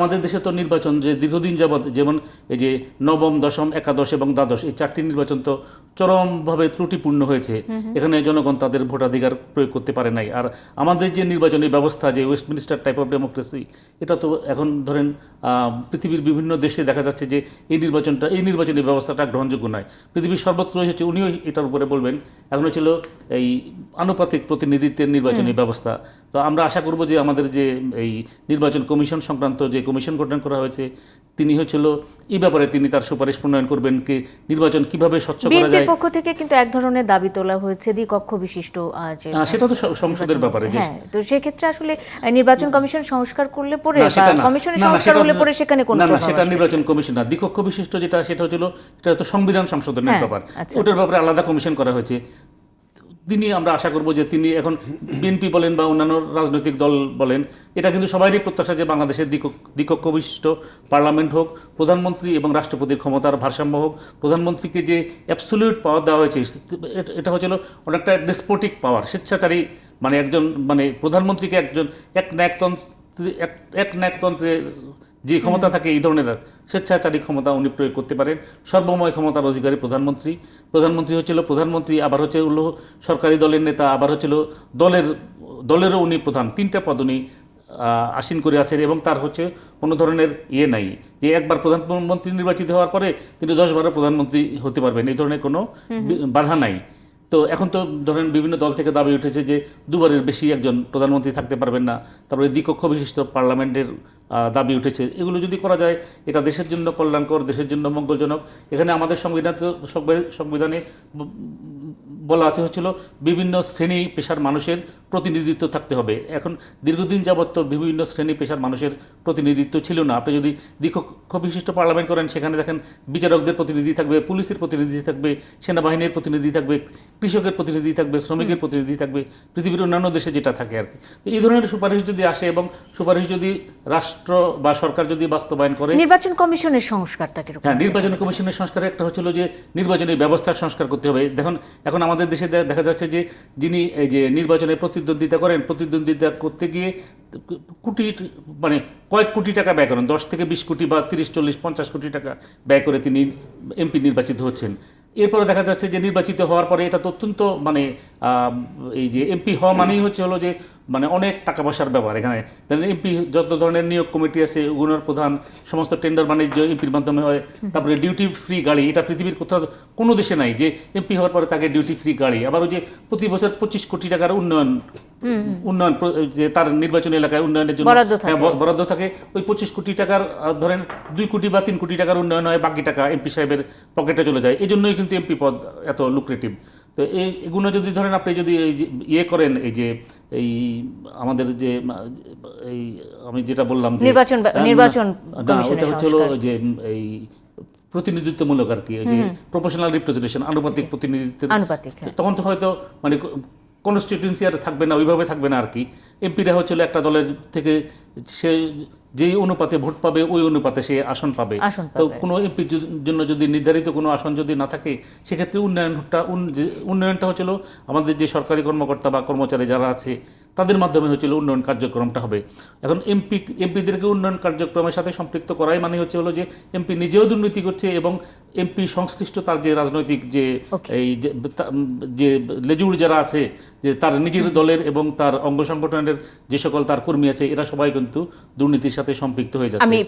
আমাদের দেশে তো নির্বাচন যে দীর্ঘদিন যাবৎ যেমন এই যে নবম দশম একাদশ এবং দ্বাদশ এই চারটি নির্বাচন তো চরমভাবে ত্রুটিপূর্ণ হয়েছে। এখানে জনগণ তাদের ভোটাধিকার প্রয়োগ করতে পারে নাই। আর আমাদের যে নির্বাচনী ব্যবস্থা যে ওয়েস্টমিনিস্টার টাইপ অফ ডেমোক্রেসি এটা তো এখন ধরেন পৃথিবীর বিভিন্ন দেশে দেখা যাচ্ছে যে এই নির্বাচনটা এই নির্বাচনী ব্যবস্থাটা গ্রহণযোগ্য নয়। পৃথিবীর সর্বত্রই হচ্ছে উনিও এটার উপরে বলবেন এখন হচ্ছিল এই আনুপাতিক প্রতিনিধিত্বের নির্বাচনী ব্যবস্থা। তো আমরা আশা করব যে আমাদের যে এই নির্বাচন কমিশন সংক্রান্ত যে কমিশন গঠন করা হয়েছে তিনি হচ্ছিল এই ব্যাপারে তিনি তার সুপারিশ প্রণয়ন করবেন কি নির্বাচন কীভাবে স্বচ্ছ করা যায়। পক্ষ থেকে কিন্তু এক ধরনের দাবি তোলা হয়েছে দ্বিকক্ষ বিশিষ্ট যে সেটা তো সংসদের ব্যাপারে হ্যাঁ তো সেক্ষেত্রে আসলে নির্বাচন কমিশন সংস্কার করলে পরে। কমিশনের সংস্কার হলে পরে সেখানে কোনো না না সেটা নির্বাচন কমিশন না দ্বিকক্ষ বিশিষ্ট যেটা সেটা হচ্ছিল এটা তো সংবিধান সংশোধনের হ্যাঁ, ব্যাপার। আচ্ছা। ওটার ব্যাপারে আলাদা কমিশন করা হয়েছে। তিনি আমরা আশা করব যে তিনি এখন বিএনপি বলেন বা অন্যান্য রাজনৈতিক দল বলেন এটা কিন্তু সবারই প্রত্যাশা যে বাংলাদেশের দ্বিকক্ষ বিশিষ্ট পার্লামেন্ট হোক প্রধানমন্ত্রী এবং রাষ্ট্রপতির ক্ষমতার ভারসাম্য হোক প্রধানমন্ত্রীকে যে অ্যাবসলিউট পাওয়ার দেওয়া হয়েছে এটা- হচ্ছিল অনেকটা ডেসপোটিক পাওয়ার স্বেচ্ছাচারী মানে একজন মানে প্রধানমন্ত্রীকে একজন এক ন্যায়তন্ত্রী এক এক ন্যায়তন্ত্রের যে ক্ষমতা থাকে এই ধরনের স্বেচ্ছাচারী ক্ষমতা উনি প্রয়োগ করতে পারেন। সর্বময় ক্ষমতার অধিকারী প্রধানমন্ত্রী। প্রধানমন্ত্রী হচ্ছিল প্রধানমন্ত্রী আবার হচ্ছে হলো সরকারি দলের নেতা আবার হচ্ছিল দলের দলেরও উনি প্রধান। তিনটা পদ উনি আসীন করে আছেন এবং তার হচ্ছে কোনো ধরনের ইয়ে নাই। যে একবার প্রধানমন্ত্রী নির্বাচিত হওয়ার পরে তিনি দশবারও প্রধানমন্ত্রী হতে পারবেন। এই ধরনের কোনো বাধা নাই। তো এখন তো ধরেন বিভিন্ন দল থেকে দাবি উঠেছে যে দুবারের বেশি একজন প্রধানমন্ত্রী থাকতে পারবেন না। তারপরে দ্বিকক্ষ বিশিষ্ট পার্লামেন্টের দাবি উঠেছে। এগুলো যদি করা যায়, এটা দেশের জন্য কল্যাণকর, দেশের জন্য মঙ্গলজনক। এখানে আমাদের সংবিধান সংবিধানে বলা আছে হচ্ছিল বিভিন্ন শ্রেণি পেশার মানুষের প্রতিনিধিত্ব থাকতে হবে। এখন দীর্ঘদিন যাবৎ তো বিভিন্ন শ্রেণি পেশার মানুষের প্রতিনিধিত্ব ছিল না। আপনি যদি দ্বিকক্ষ বিশিষ্ট পার্লামেন্ট করেন সেখানে দেখেন বিচারকদের প্রতিনিধি থাকবে পুলিশের প্রতিনিধি থাকবে সেনাবাহিনীর প্রতিনিধি থাকবে কৃষকের প্রতিনিধি থাকবে শ্রমিকের প্রতিনিধি থাকবে পৃথিবীর অন্যান্য দেশে যেটা থাকে আর কি। তো এই ধরনের সুপারিশ যদি আসে এবং সুপারিশ যদি রাষ্ট্র বা সরকার যদি বাস্তবায়ন করে নির্বাচন কমিশনের সংস্কারটা হ্যাঁ নির্বাচন কমিশনের সংস্কারের একটা হচ্ছিল যে নির্বাচনী ব্যবস্থার সংস্কার করতে হবে। দেখুন এখন আমাদের দেশে দেখা যাচ্ছে যে যিনি এই যে নির্বাচনে প্রতিদ্বন্দ্বিতা করেন, প্রতিদ্বন্দ্বিতা করতে গিয়ে কোটি মানে কয়েক কোটি টাকা ব্যয় করেন, দশ থেকে বিশ কোটি বা তিরিশ, চল্লিশ, পঞ্চাশ কোটি টাকা ব্যয় করে তিনি এমপি নির্বাচিত হচ্ছেন। এরপরে দেখা যাচ্ছে যে নির্বাচিত হওয়ার পরে এটা তো অত্যন্ত মানে এই যে এমপি হওয়া মানেই হচ্ছে হলো যে মানে অনেক টাকা পয়সার ব্যাপার এখানে। এমপি যত ধরনের নিয়োগ কমিটি আছে ওগুলোর প্রধান সমস্ত টেন্ডার বাণিজ্য এমপির মাধ্যমে হয় তারপরে ডিউটি ফ্রি গাড়ি এটা পৃথিবীর কোথাও কোনো দেশে নাই যে এমপি হওয়ার পরে তাকে ডিউটি ফ্রি গাড়ি। আবার ওই যে প্রতি বছর পঁচিশ কোটি টাকার উন্নয়ন উন্নয়ন যে তার নির্বাচনী এলাকায় উন্নয়নের জন্য বরাদ্দ থাকে। হ্যাঁ, ব- বরাদ্দ থাকে। ওই পঁচিশ কোটি টাকার ধরেন দুই কোটি বা তিন কোটি টাকার উন্নয়ন হয় বাকি টাকা এমপি সাহেবের পকেটে চলে যায়। এই জন্যই কিন্তু এমপি পদ এত লুক্রেটিভ তো এই এগুলো যদি ধরেন আপনি যদি এই যে ইয়ে করেন এই যে এই আমাদের যে এই আমি যেটা বললাম যে নির্বাচন নির্বাচন ওটা হচ্ছে হলো যে এই প্রতিনিধিত্বমূলক আর কি যে প্রফেশনাল রিপ্রেজেন্টেশন আনুপাতিক প্রতিনিধিত্ব হ্যাঁ। তখন তো হয়তো মানে কনস্টিটিউন্সি আর থাকবে না ওইভাবে থাকবে না আর কি। এমপিরা হচ্ছিল একটা দলের থেকে সে যেই অনুপাতে ভোট পাবে ওই অনুপাতে সে আসন পাবে। তো। কোনো এমপির জন্য যদি নির্ধারিত কোনো আসন যদি না থাকে সেক্ষেত্রে উন্নয়নটা উন্নয়নটা হচ্ছিল আমাদের যে সরকারি কর্মকর্তা বা কর্মচারী যারা আছে তাদের মাধ্যমে হচ্ছিল উন্নয়ন কার্যক্রমটা হবে। এখন এমপি এমপিদেরকে উন্নয়ন কার্যক্রমের সাথে সম্পৃক্ত করাই মানে হচ্ছে হলো যে এমপি নিজেও দুর্নীতি করছে এবং এমপি সংশ্লিষ্ট তার যে রাজনৈতিক যে এই যে লেজুর যারা আছে যে তার নিজের দলের এবং তার অঙ্গ সংগঠনের যে সকল তার কর্মী আছে, এরা সবাই কিন্তু দুর্নীতির সাথে সম্পৃক্ত হয়ে যাচ্ছে।